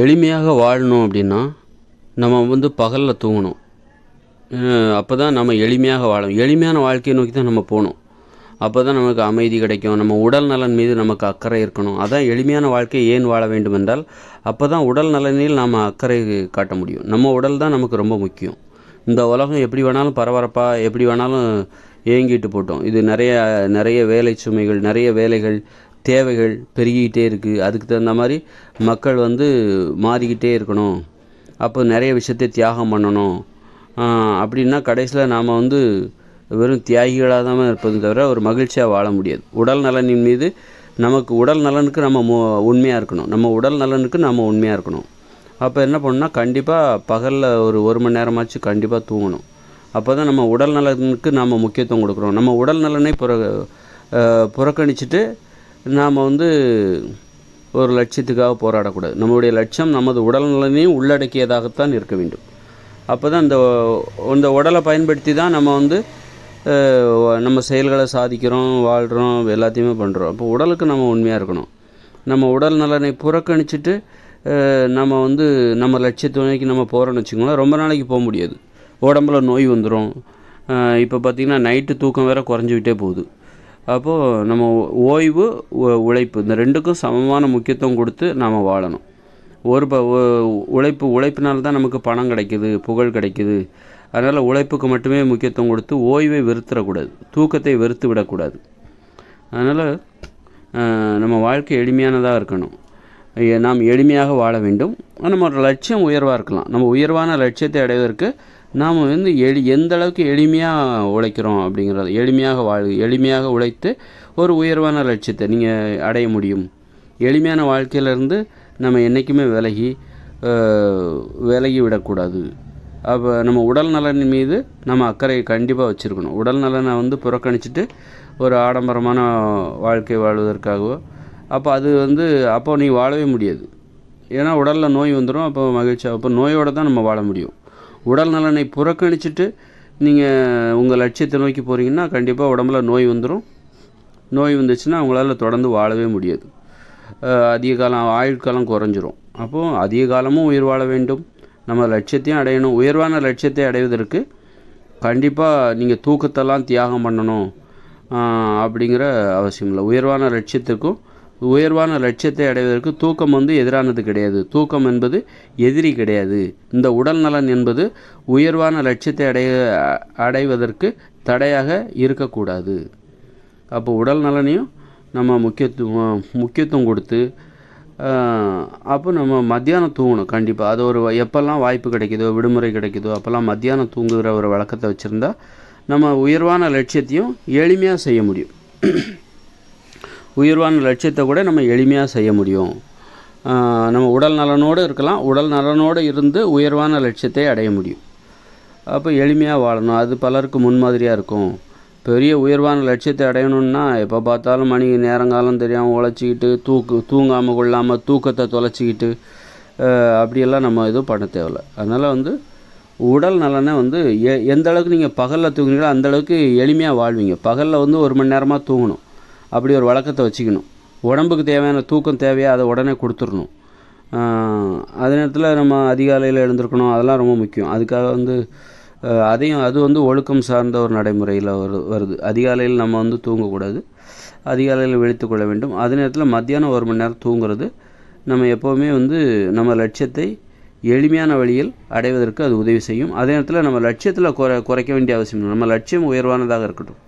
எளிமையாக வாழணும் அப்படின்னா நம்ம வந்து பகலில் தூங்கணும். அப்போ தான் நம்ம எளிமையாக வாழும் எளிமையான வாழ்க்கையை நோக்கி தான் நம்ம போகணும். அப்போ தான் நமக்கு அமைதி கிடைக்கும். நம்ம உடல் நலன் மீது நமக்கு அக்கறை இருக்கணும். அதான் எளிமையான வாழ்க்கை ஏன் வாழ வேண்டும் என்றால் அப்போ தான் உடல் நலனில் நாம் அக்கறை காட்ட முடியும். நம்ம உடல் தான் நமக்கு ரொம்ப முக்கியம். இந்த உலகம் எப்படி வேணாலும் பரபரப்பாக எப்படி வேணாலும் ஏங்கிட்டு போட்டோம். இது நிறைய நிறைய வேலை சுமைகள் நிறைய வேலைகள் தேவைகள் பெருகிக்கிட்டே இருக்குது அதுக்கு தகுந்த மாதிரி மக்கள் வந்து மாறிக்கிட்டே இருக்கணும். அப்போ நிறைய விஷயத்தை தியாகம் பண்ணணும். அப்படின்னா கடைசியில் நாம் வந்து வெறும் தியாகிகளாக தான் இருப்பது தவிர ஒரு மகிழ்ச்சியாக வாழ முடியாது. உடல் நலனின் மீது நமக்கு உடல் நலனுக்கு நம்ம மோ உண்மையாக இருக்கணும். நம்ம உடல் நலனுக்கு நம்ம உண்மையாக இருக்கணும். அப்போ என்ன பண்ணணும்னா கண்டிப்பாக பகலில் ஒரு ஒரு மணி நேரமாச்சும் கண்டிப்பாக தூங்கணும். அப்போ தான் நம்ம உடல் நலனுக்கு நம்ம முக்கியத்துவம் கொடுக்குறோம் நம்ம உடல் நலனை புற புறக்கணிச்சிட்டு நாம் வந்து ஒரு லட்சியத்துக்காக போராடக்கூடாது. நம்மளுடைய லட்சியம் நமது உடல் நலனையும் உள்ளடக்கியதாகத்தான் இருக்க வேண்டும். அப்போ தான் இந்த இந்த உடலை பயன்படுத்தி தான் நம்ம வந்து நம்ம செயல்களை சாதிக்கிறோம் வாழ்கிறோம் எல்லாத்தையுமே பண்ணுறோம் அப்போ உடலுக்கு நம்ம உண்மையாக இருக்கணும். நம்ம உடல் நலனை புறக்கணிச்சிட்டு நம்ம வந்து நம்ம லட்சியத்துணைக்கு நம்ம போகிறோன்னு வச்சுக்கோங்களேன் ரொம்ப நாளைக்கு போக முடியாது. உடம்புல நோய் வந்துடும் இப்போ பார்த்திங்கன்னா நைட்டு தூக்கம் வேறு குறைஞ்சிக்கிட்டே போகுது. அப்போது நம்ம ஓய்வு உழைப்பு இந்த ரெண்டுக்கும் சமமான முக்கியத்துவம் கொடுத்து நாம் வாழணும். ஒரு ப உழைப்பு உழைப்பினால் தான் நமக்கு பணம் கிடைக்கிது புகழ் கிடைக்கிது. அதனால் உழைப்புக்கு மட்டுமே முக்கியத்துவம் கொடுத்து ஓய்வை வெறுத்துடக்கூடாது தூக்கத்தை வெறுத்து விடக்கூடாது. அதனால் நம்ம வாழ்க்கை எளிமையானதாக இருக்கணும். நாம் எளிமையாக வாழ வேண்டும். நம்ம லட்சியம் உயர்வாக இருக்கலாம். நம்ம உயர்வான லட்சியத்தை அடைவதற்கு நாம் வந்து எளி எந்த அளவுக்கு எளிமையாக உழைக்கிறோம் அப்படிங்கிறது எளிமையாக வாழ் எளிமையாக உழைத்து ஒரு உயர்வான லட்சியத்தை நீங்கள் அடைய முடியும். எளிமையான வாழ்க்கையிலேருந்து நம்ம என்றைக்குமே விலகி விலகி விடக்கூடாது. அப்போ நம்ம உடல் நலன் மீது நம்ம அக்கறை கண்டிப்பாக வச்சுருக்கணும். உடல் நலனை வந்து புறக்கணிச்சிட்டு ஒரு ஆடம்பரமான வாழ்க்கை வாழ்வதற்காகவோ அப்போ அது வந்து அப்போ நீ வாழவே முடியாது. ஏன்னா உடலில் நோய் வந்துடும் அப்போ மகிழ்ச்சி அப்போ நோயோடு தான் நம்ம வாழ முடியும். உடல் நலனை புறக்கணிச்சிட்டு நீங்கள் உங்கள் லட்சியத்தை நோக்கி போகிறீங்கன்னா கண்டிப்பாக உடம்புல நோய் வந்துடும் நோய் வந்துச்சுன்னா அவங்களால தொடர்ந்து வாழவே முடியாது. அதிக காலம் ஆயுட்காலம் குறைஞ்சிரும். அப்போது அதிக காலமும் உயிர் வாழ வேண்டும். நம்ம லட்சியத்தையும் அடையணும். உயர்வான லட்சியத்தை அடைவதற்கு கண்டிப்பாக நீங்கள் தூக்கத்தெல்லாம் தியாகம் பண்ணணும். அப்படிங்கிற அவசியம் இல்லை. உயர்வான லட்சியத்துக்கும் உயர்வான லட்சியத்தை அடைவதற்கு தூக்கம் வந்து எதிரானது கிடையாது. தூக்கம் என்பது எதிரி கிடையாது. இந்த உடல் நலன் என்பது உயர்வான லட்சியத்தை அடைய அடைவதற்கு தடையாக இருக்கக்கூடாது. அப்போ உடல் நலனையும் நம்ம முக்கியத்துவம் முக்கியத்துவம் கொடுத்து அப்போ நம்ம மத்தியானம் தூங்கணும் கண்டிப்பாக அது ஒரு எப்போல்லாம் வாய்ப்பு கிடைக்குதோ விடுமுறை கிடைக்குதோ அப்போல்லாம் மத்தியானம் தூங்குகிற ஒரு வழக்கத்தை வச்சுருந்தா நம்ம உயர்வான லட்சியத்தையும் எளிமையாக செய்ய முடியும். உயர்வான லட்சியத்தை கூட நம்ம எளிமையாக செய்ய முடியும். நம்ம உடல் நலனோடு இருக்கலாம். உடல் நலனோடு இருந்து உயர்வான லட்சியத்தை அடைய முடியும். அப்போ எளிமையாக வாழணும். அது பலருக்கு முன்மாதிரியாக இருக்கும். பெரிய உயர்வான லட்சியத்தை அடையணும்னா எப்போ பார்த்தாலும் மணி நேரங்காலம் தெரியாமல் உழைச்சிக்கிட்டு தூக்கு தூங்காமல் கொள்ளாமல் தூக்கத்தை தொலைச்சிக்கிட்டு அப்படியெல்லாம் நம்ம எதுவும் பண்ண தேவையில்ல. அதனால் வந்து உடல் நலனை வந்து எ எந்த அளவுக்கு நீங்கள் பகலில் தூங்குறீங்களோ அந்தளவுக்கு எளிமையாக வாழ்வீங்க. பகலில் வந்து ஒரு மணி நேரமாக தூங்கணும். அப்படி ஒரு வழக்கத்தை வச்சுக்கணும். உடம்புக்கு தேவையான தூக்கம் தேவையா அதை உடனே கொடுத்துடணும். அதே நேரத்தில் நம்ம அதிகாலையில் எழுந்திருக்கணும் அதெல்லாம் ரொம்ப முக்கியம். அதுக்காக வந்து அதையும் அது வந்து ஒழுக்கம் சார்ந்த ஒரு நடைமுறையில் வரு வருது. அதிகாலையில் நம்ம வந்து தூங்கக்கூடாது. அதிகாலையில் விழித்து கொள்ள வேண்டும். அதே நேரத்தில் மத்தியானம் ஒரு மணி நேரம் தூங்குறது நம்ம எப்போவுமே வந்து நம்ம லட்சியத்தை எளிமையான வழியில் அடைவதற்கு அது உதவி செய்யும். அதே நேரத்தில் நம்ம லட்சியத்தில் குறை குறைக்க வேண்டிய அவசியம் நம்ம லட்சியம் உயர்வானதாக இருக்கட்டும்.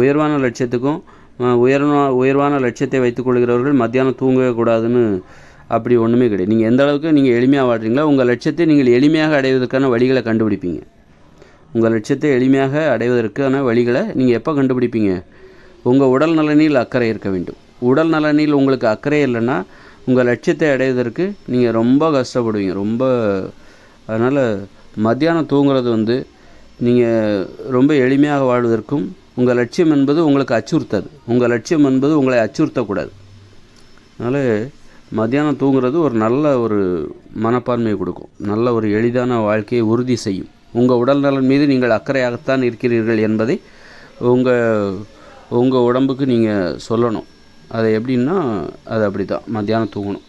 உயர்வான லட்சியத்துக்கும் உயர்வா உயர்வான லட்சியத்தை வைத்துக்கொள்கிறவர்கள் மத்தியானம் தூங்கவே கூடாதுன்னு அப்படி ஒன்றுமே கிடையாது. நீங்கள் எந்த அளவுக்கு நீங்கள் எளிமையாக வாழ்கிறீங்களோ உங்கள் லட்சியத்தை நீங்கள் எளிமையாக அடைவதற்கான வழிகளை கண்டுபிடிப்பீங்க. உங்கள் லட்சியத்தை எளிமையாக அடைவதற்கான வழிகளை நீங்கள் எப்போ கண்டுபிடிப்பீங்க? உங்கள் உடல் நலனில் அக்கறை இருக்க வேண்டும். உடல் நலனில் உங்களுக்கு அக்கறை இல்லைன்னா உங்கள் லட்சியத்தை அடைவதற்கு நீங்கள் ரொம்ப கஷ்டப்படுவீங்க. ரொம்ப அதனால் மத்தியானம் தூங்குறது வந்து நீங்கள் ரொம்ப எளிமையாக வாழ்வதற்கும் உங்கள் லட்சியம் என்பது உங்களுக்கு அச்சுறுத்தாது. உங்கள் லட்சியம் என்பது உங்களை அச்சுறுத்தக்கூடாது. அதனால் மத்தியானம் தூங்குறது ஒரு நல்ல ஒரு மனப்பான்மையை கொடுக்கும். நல்ல ஒரு எளிதான வாழ்க்கையை உறுதி செய்யும். உங்கள் உடல் நலன் மீது நீங்கள் அக்கறையாகத்தான் இருக்கிறீர்கள் என்பதை உங்கள் உங்கள் உடம்புக்கு நீங்கள் சொல்லணும். அது எப்படின்னா அது அப்படி தான் மத்தியானம் தூங்கணும்.